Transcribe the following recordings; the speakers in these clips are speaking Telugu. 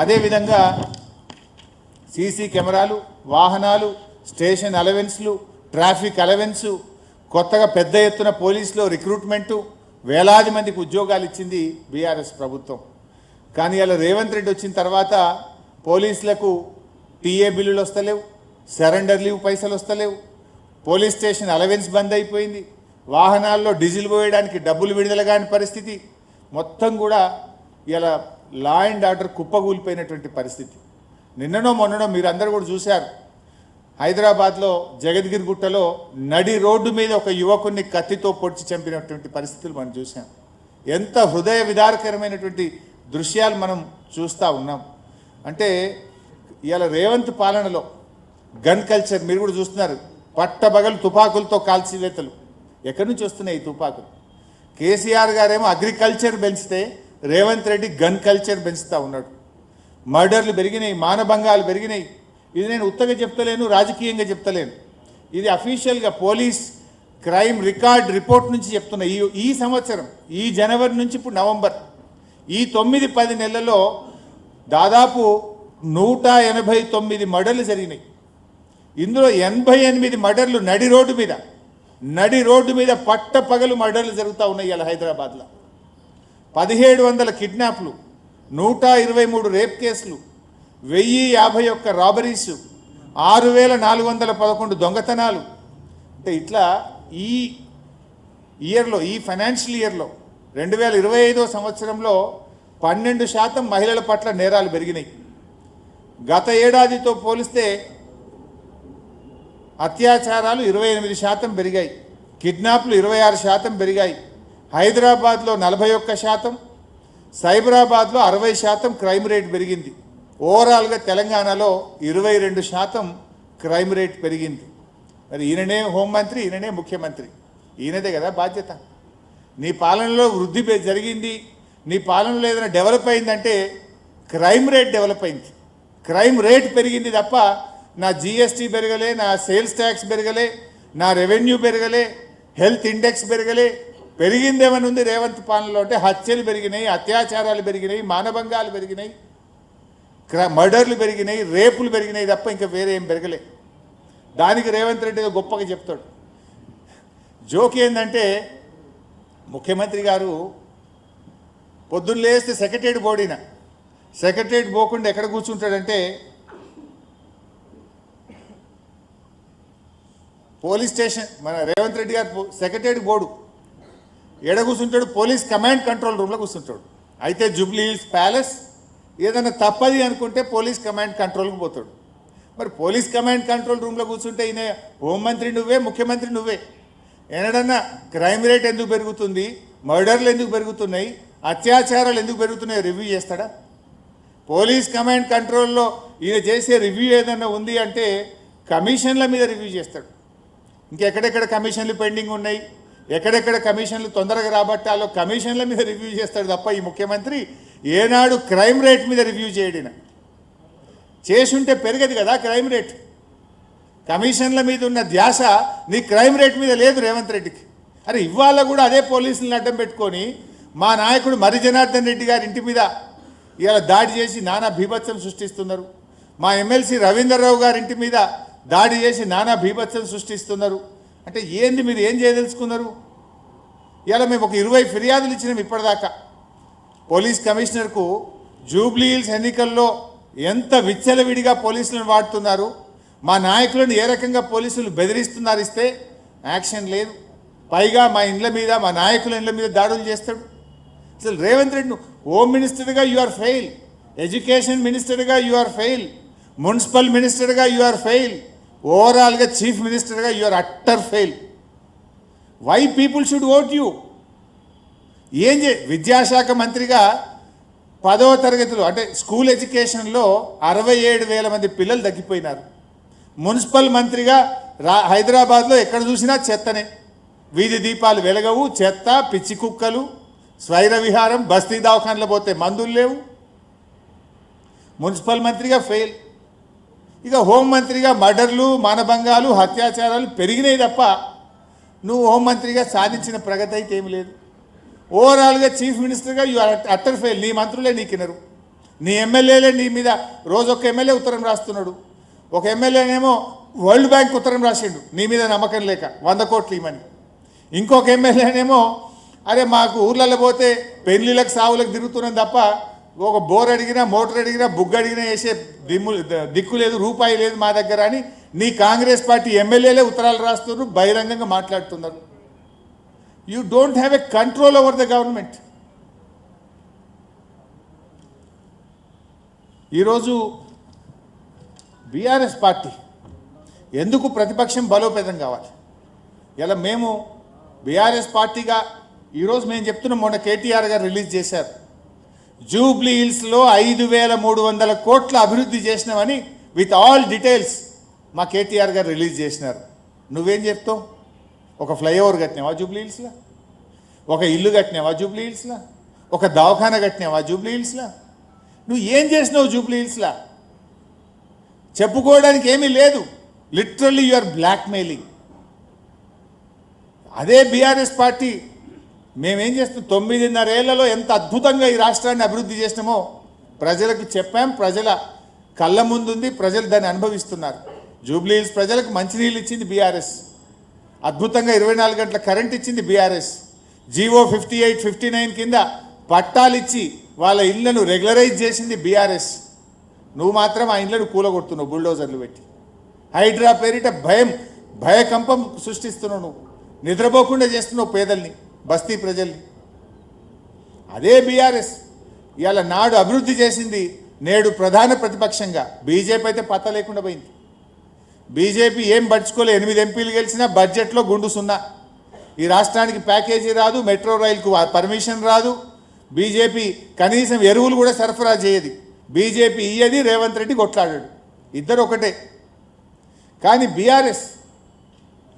అదేవిధంగా సీసీ కెమెరాలు వాహనాలు స్టేషన్ అలవెన్స్లు ట్రాఫిక్ అలవెన్సు కొత్తగా పెద్ద ఎత్తున పోలీసులో రిక్రూట్మెంటు వేలాది మందికి ఉద్యోగాలు ఇచ్చింది బీఆర్ఎస్ ప్రభుత్వం. కానీ ఇలా రేవంత్ రెడ్డి వచ్చిన తర్వాత పోలీసులకు టీఏ బిల్లులు వస్తలేవు సరెండర్ లీవ్ పైసలు వస్తలేవు పోలీస్ స్టేషన్ అలవెన్స్ బంద్ అయిపోయింది వాహనాల్లో డీజిల్ పోయడానికి డబ్బులు విడుదల కాని పరిస్థితి. మొత్తం కూడా ఇలా లా అండ్ ఆర్డర్ కుప్పగూలిపోయినటువంటి పరిస్థితి. నిన్ననో మొన్ననో మీరందరూ కూడా చూశారు. హైదరాబాద్లో జగద్గిరి గుట్టలో నడి రోడ్డు మీద ఒక యువకుడిని కత్తితో పొడిచి చంపినటువంటి పరిస్థితులు మనం చూసాం ఎంత హృదయ విదారకరమైనటువంటి దృశ్యాలు మనం చూస్తూ ఉన్నాం. అంటే ఇవాళ రేవంత్ పాలనలో గన్ కల్చర్ మీరు కూడా చూస్తున్నారు. పట్టబగలు తుపాకులతో కాల్చివేతలు. ఎక్కడి నుంచి వస్తున్నాయి ఈ తుపాకులు? కేసీఆర్ గారేమో అగ్రికల్చర్ పెంచితే రేవంత్ రెడ్డి గన్ కల్చర్ పెంచుతూ ఉన్నాడు. మర్డర్లు పెరిగినాయి మానభంగాలు పెరిగినాయి. ఇది నేను ఉత్తగా చెప్తలేను రాజకీయంగా చెప్తలేను. ఇది అఫీషియల్గా పోలీస్ క్రైమ్ రికార్డ్ రిపోర్ట్ నుంచి చెప్తున్నా ఈ ఈ సంవత్సరం ఈ జనవరి నుంచి ఇప్పుడు నవంబర్. ఈ తొమ్మిది పది నెలల్లో దాదాపు నూట ఎనభై తొమ్మిది మర్డర్లు జరిగినాయి. ఇందులో ఎనభై ఎనిమిది మర్డర్లు నడి రోడ్డు మీద నడి రోడ్డు మీద పట్ట పగలు మర్డర్లు జరుగుతూ ఉన్నాయి ఇలా హైదరాబాద్లో. పదిహేడు వందల కిడ్నాప్లు నూట ఇరవై మూడు రేప్ కేసులు వెయ్యి యాభై ఒక్క రాబరీస్ ఆరు వేల నాలుగు వందల పదకొండు దొంగతనాలు. అంటే ఇట్లా ఈ ఇయర్లో ఈ ఫైనాన్షియల్ ఇయర్లో రెండు వేల ఇరవై ఐదో సంవత్సరంలో పన్నెండు శాతం మహిళల పట్ల నేరాలు పెరిగినాయి. గత ఏడాదితో పోలిస్తే అత్యాచారాలు ఇరవై ఎనిమిది శాతం పెరిగాయి. కిడ్నాప్లు ఇరవై ఆరు శాతం పెరిగాయి. హైదరాబాద్లో నలభై ఒక్క శాతం సైబరాబాద్లో అరవై శాతం క్రైమ్ రేట్ పెరిగింది. ఓవరాల్గా తెలంగాణలో ఇరవై రెండు శాతం క్రైమ్ రేట్ పెరిగింది. మరి ఈయననే హోంమంత్రి ఈయననే ముఖ్యమంత్రి. ఈయనదే కదా బాధ్యత. నీ పాలనలో వృద్ధి జరిగింది. నీ పాలనలో ఏదైనా డెవలప్ అయిందంటే క్రైమ్ రేట్ డెవలప్ అయింది. క్రైమ్ రేట్ పెరిగింది తప్ప నా జిఎస్టీ పెరగలే నా సేల్స్ ట్యాక్స్ పెరగలే నా రెవెన్యూ పెరగలే హెల్త్ ఇండెక్స్ పెరగలే పెరిగిందేమని ఉంది రేవంత్ పాలనలో అంటే హత్యలు పెరిగినాయి అత్యాచారాలు పెరిగినాయి మానభంగాలు పెరిగినాయి క్ర మర్డర్లు పెరిగినాయి రేపులు పెరిగినాయి తప్ప ఇంకా వేరే ఏం పెరగలే. దానికి రేవంత్ రెడ్డి గొప్పగా చెప్తాడు. జోక్ ఏంటంటే ముఖ్యమంత్రి గారు పొద్దున్న లేస్తే సెక్రటరీ బోడిన సెక్రటరీ పోకుండా ఎక్కడ కూర్చుంటాడంటే పోలీస్ స్టేషన్ మన రేవంత్ రెడ్డి గారు సెక్రటరీ బోర్డు ఎడ కూర్చుంటాడు? పోలీస్ కమాండ్ కంట్రోల్ రూమ్లో కూర్చుంటాడు. అయితే జూబ్లీ హిల్స్ ప్యాలెస్ ఏదైనా తప్పది అనుకుంటే పోలీస్ కమాండ్ కంట్రోల్కి పోతాడు. మరి పోలీస్ కమాండ్ కంట్రోల్ రూమ్లో కూర్చుంటే ఈయన హోంమంత్రి నువ్వే ముఖ్యమంత్రి నువ్వే. ఎన్నడన్నా క్రైమ్ రేట్ ఎందుకు పెరుగుతుంది? మర్డర్లు ఎందుకు పెరుగుతున్నాయి? అత్యాచారాలు ఎందుకు పెరుగుతున్నాయి? రివ్యూ చేస్తాడా? పోలీస్ కమాండ్ కంట్రోల్లో ఈయన చేసే రివ్యూ ఏదన్నా ఉంది అంటే కమిషన్ల మీద రివ్యూ చేస్తాడు. ఇంకెక్కడెక్కడ కమిషన్లు పెండింగ్ ఉన్నాయి? ఎక్కడెక్కడ కమిషన్లు తొందరగా రాబట్టాలో కమిషన్ల మీద రివ్యూ చేస్తాడు తప్ప ఈ ముఖ్యమంత్రి ఏనాడు క్రైమ్ రేట్ మీద రివ్యూ చేయడిన. చేసుంటే పెరగదు కదా క్రైమ్ రేట్. కమిషన్ల మీద ఉన్న ధ్యాస నీ క్రైమ్ రేట్ మీద లేదు రేవంత్ రెడ్డికి. అరే ఇవాళ కూడా అదే పోలీసులను అడ్డం పెట్టుకొని మా నాయకుడు మరి జనార్దన్ రెడ్డి గారి ఇంటి మీద ఇవాళ దాడి చేసి నానా భీభత్సం సృష్టిస్తున్నారు. మా ఎమ్మెల్సీ రవీంద్రరావు గారి ఇంటి మీద దాడి చేసి నానా భీభత్సం సృష్టిస్తున్నారు. అంటే ఏంది మీరు ఏం చేయదలుచుకున్నారు? ఇలా మేము ఒక ఇరవై ఫిర్యాదులు ఇచ్చినాం ఇప్పటిదాకా. పోలీస్ కమిషనర్కు జూబ్లీ హిల్స్ ఎన్నికల్లో ఎంత విచ్చలవిడిగా పోలీసులను వాడుతున్నారు మా నాయకులను ఏ రకంగా పోలీసులు బెదిరిస్తున్నారు ఇస్తే యాక్షన్ లేదు. పైగా మా ఇండ్ల మీద మా నాయకుల ఇండ్ల మీద దాడులు చేస్తాడు. అసలు రేవంత్ రెడ్డి హోమ్ మినిస్టర్గా యు ఆర్ ఫెయిల్ ఎడ్యుకేషన్ మినిస్టర్గా యు ఆర్ ఫెయిల్ మున్సిపల్ మినిస్టర్గా యు ఆర్ ఫెయిల్ ఓవరాల్గా చీఫ్ మినిస్టర్గా you are utter fail. Why people should vote you ఏం చే విద్యాశాఖ మంత్రిగా పదవ తరగతిలో అంటే స్కూల్ ఎడ్యుకేషన్లో అరవై ఏడు వేల మంది పిల్లలు తగ్గిపోయినారు. మున్సిపల్ మంత్రిగా రా హైదరాబాద్లో ఎక్కడ చూసినా చెత్తనే. వీధి దీపాలు వెలగవు చెత్త పిచ్చి కుక్కలు స్వైర విహారం బస్తీ దవాఖానలో పోతే మందులు లేవు. మున్సిపల్ మంత్రిగా ఫెయిల్. ఇక హోంమంత్రిగా మర్డర్లు మానభంగాలు అత్యాచారాలు పెరిగినాయి తప్ప నువ్వు హోంమంత్రిగా సాధించిన ప్రగతి అయితే ఏమి లేదు. ఓవరాల్గా చీఫ్ మినిస్టర్గా యు ఆర్ అట్టర్ ఫెయిల్. నీ మంత్రులే నీకినరు నీ ఎమ్మెల్యేలే నీ మీద రోజు ఒక ఎమ్మెల్యే ఉత్తరం రాస్తున్నాడు. ఒక ఎమ్మెల్యేనేమో వరల్డ్ బ్యాంక్ ఉత్తరం రాసిండు. నీ మీద నమ్మకం లేక వంద కోట్లు ఇవ్వని ఇంకొక ఎమ్మెల్యేనేమో అరే మాకు ఊర్లలో పోతే పెళ్ళిళ్ళకి సావులకు తిరుగుతున్నాం తప్ప ఒక బోర్ అడిగినా మోటార్ అడిగినా బుగ్గ అడిగినా వేసే దిమ్ము దిక్కు లేదు రూపాయి లేదు మా దగ్గర అని నీ కాంగ్రెస్ పార్టీ ఎమ్మెల్యేలే ఉత్తరాలు రాస్తున్నారు బహిరంగంగా మాట్లాడుతున్నారు. You don't have a control over the government ఈరోజు బీఆర్ఎస్ పార్టీ ఎందుకు ప్రతిపక్షం బలోపేతం కావాలి? ఇలా మేము బీఆర్ఎస్ పార్టీగా ఈరోజు మేము చెప్తున్నాం మొన్న కేటీఆర్ గారు రిలీజ్ చేశారు. జూబ్లీ హిల్స్లో ఐదు వేల మూడు వందల కోట్ల అభివృద్ధి చేసినామని విత్ ఆల్ డీటెయిల్స్ మా కేటీఆర్ గారు రిలీజ్ చేసినారు. నువ్వేం చెప్తావు? ఒక ఫ్లైఓవర్ కట్టినావా జూబ్లీ హిల్స్లో ఒక ఇల్లు కట్టినావా జూబ్లీ హిల్స్లో ఒక దవాఖాన కట్టినావా జూబ్లీ హిల్స్లో నువ్వు ఏం చేసినావు జూబ్లీ హిల్స్లో చెప్పుకోవడానికి ఏమీ లేదు. Literally you are blackmailing. అదే బీఆర్ఎస్ పార్టీ మేమేం చేస్తాం? తొమ్మిదిన్నరేళ్ళలో ఎంత అద్భుతంగా ఈ రాష్ట్రాన్ని అభివృద్ధి చేసినామో ప్రజలకు చెప్పాం. ప్రజల కళ్ళ ముందుంది. ప్రజలు దాన్ని అనుభవిస్తున్నారు. జూబ్లీ హిల్స్ ప్రజలకు మంచినీళ్ళు ఇచ్చింది బీఆర్ఎస్. అద్భుతంగా ఇరవై నాలుగు గంటల కరెంట్ ఇచ్చింది BRS. GO fifty eight fifty nine కింద పట్టాలు ఇచ్చి వాళ్ళ ఇళ్ళను రెగ్యులరైజ్ చేసింది బీఆర్ఎస్. నువ్వు మాత్రం ఆ ఇళ్ళను కూలగొడుతున్నావు బుల్డోజర్లు పెట్టి. హైడ్రా పేరిట భయం భయకంపం సృష్టిస్తున్నావు నువ్వు. నిద్రపోకుండా చేస్తున్నావు పేదల్ని. బస్తీ ప్రజల్ని. అదే బీఆర్ఎస్. ఇవాళ నాడు అభివృద్ధి చేసింది నేడు ప్రధాన ప్రతిపక్షంగా. బీజేపీ అయితే పత్త లేకుండా పోయింది. బీజేపీ ఏం పడుచుకోలే ఎనిమిది ఎంపీలు గెలిచినా బడ్జెట్లో గుండు సున్నా. ఈ రాష్ట్రానికి ప్యాకేజీ రాదు మెట్రో రైలుకు పర్మిషన్ రాదు. బీజేపీ కనీసం ఎరువులు కూడా సరఫరా చేయదు. బీజేపీ ఇయ్యది రేవంత్ రెడ్డి కొట్లాడాడు. ఇద్దరు ఒకటే. కానీ బీఆర్ఎస్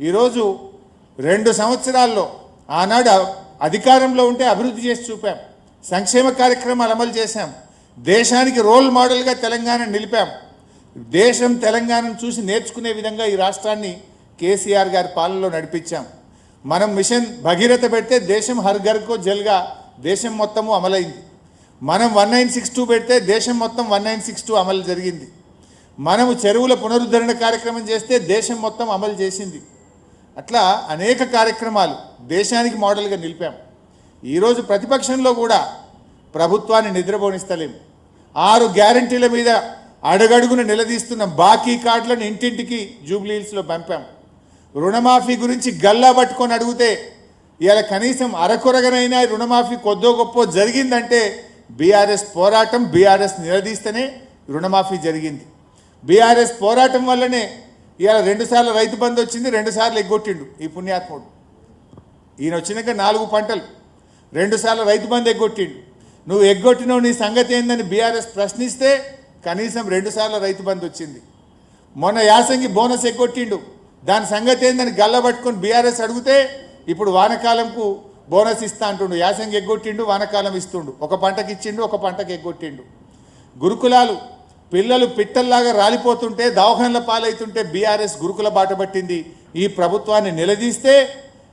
ఈరోజు రెండు సంవత్సరాల్లో ఆనాడు అధికారంలో ఉంటే అభివృద్ధి చేసి చూపాం. సంక్షేమ కార్యక్రమాలు అమలు చేశాం. దేశానికి రోల్ మోడల్గా తెలంగాణ నిలిపాం. దేశం తెలంగాణను చూసి నేర్చుకునే విధంగా ఈ రాష్ట్రాన్ని కేసీఆర్ గారి పాలనలో నడిపించాం. మనం మిషన్ భగీరథ పెడితే దేశం హర్ ఘర్కో జల్గా దేశం మొత్తము అమలైంది. మనం వన్ నైన్ సిక్స్ టూ పెడితే దేశం మొత్తం వన్ నైన్ సిక్స్ టూ అమలు జరిగింది. మనము చెరువుల పునరుద్ధరణ కార్యక్రమం చేస్తే దేశం మొత్తం అమలు చేసింది. అట్లా అనేక కార్యక్రమాలు దేశానికి మోడల్గా నిలిపాం. ఈరోజు ప్రతిపక్షంలో కూడా ప్రభుత్వాన్ని నిద్రపోనిస్తలేము ఆరు గ్యారంటీల మీద అడుగడుగున నిలదీస్తున్న బాకీ కార్డులను ఇంటింటికి జూబ్లీహిల్స్లో పంపాం. రుణమాఫీ గురించి గల్లా పట్టుకొని అడిగితే ఇలా కనీసం అరకొరగనైనా రుణమాఫీ కొద్దో గొప్ప జరిగిందంటే బీఆర్ఎస్ పోరాటం బీఆర్ఎస్ నిలదీస్తేనే రుణమాఫీ జరిగింది. బీఆర్ఎస్ పోరాటం వల్లనే ఇవాళ రెండుసార్లు రైతు బంద్ వచ్చింది రెండుసార్లు ఎగ్గొట్టిండు ఈ పుణ్యాత్ముడు. ఈయన వచ్చినాక నాలుగు పంటలు రెండుసార్లు రైతు బంద్ ఎగ్గొట్టిండు. నువ్వు ఎగ్గొట్టినవు నీ సంగతి ఏందని బీఆర్ఎస్ ప్రశ్నిస్తే కనీసం రెండుసార్లు రైతు బంద్ వచ్చింది. మొన్న యాసంగి బోనస్ ఎగ్గొట్టిండు. దాని సంగతి ఏందని గల్ల పట్టుకొని బీఆర్ఎస్ అడిగితే ఇప్పుడు వానకాలంకు బోనస్ ఇస్తా అంటుండు. యాసంగి ఎగ్గొట్టిండు వానకాలం ఇస్తుండు. ఒక పంటకి ఇచ్చిండు ఒక పంటకి ఎగ్గొట్టిండు. గురుకులాలు పిల్లలు పిట్టల్లాగా రాలిపోతుంటే దవాఖానల పాలవుతుంటే బీఆర్ఎస్ గురుకుల బాట పట్టింది. ఈ ప్రభుత్వాన్ని నిలదీస్తే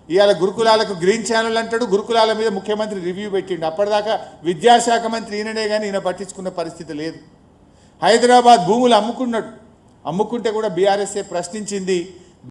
ఇవాళ గురుకులాలకు గ్రీన్ ఛానల్ అంటాడు గురుకులాల మీద ముఖ్యమంత్రి రివ్యూ పెట్టిండు. అప్పటిదాకా విద్యాశాఖ మంత్రి ఈయననే కానీ ఈయన పట్టించుకున్న పరిస్థితి లేదు. హైదరాబాద్ భూములు అమ్ముకున్నాడు. అమ్ముకుంటే కూడా బీఆర్ఎస్ఏ ప్రశ్నించింది.